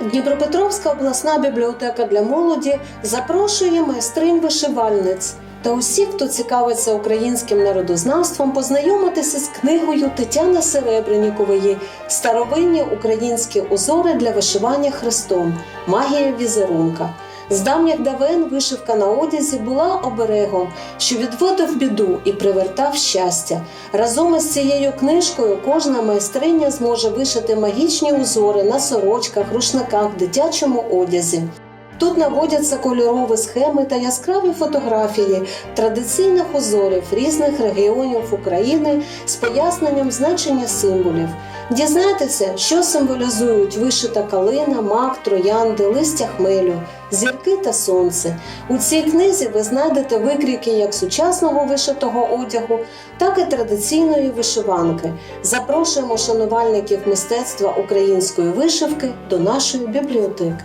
Дніпропетровська обласна бібліотека для молоді запрошує майстринь вишивальниць та усіх, хто цікавиться українським народознавством, познайомитися з книгою Тетяни Серебрянікової Старовинні українські узори для вишивання хрестом. Магія візерунка. З давніх давен вишивка на одязі була оберегом, що відводив біду і привертав щастя. Разом із цією книжкою кожна майстриня зможе вишити магічні узори на сорочках, рушниках, дитячому одязі. Тут наводяться кольорові схеми та яскраві фотографії традиційних узорів різних регіонів України з поясненням значення символів. Дізнайтеся, що символізують вишита калина, мак, троянди, листя хмелю, зірки та сонце. У цій книзі ви знайдете викрійки як сучасного вишитого одягу, так і традиційної вишиванки. Запрошуємо шанувальників мистецтва української вишивки до нашої бібліотеки.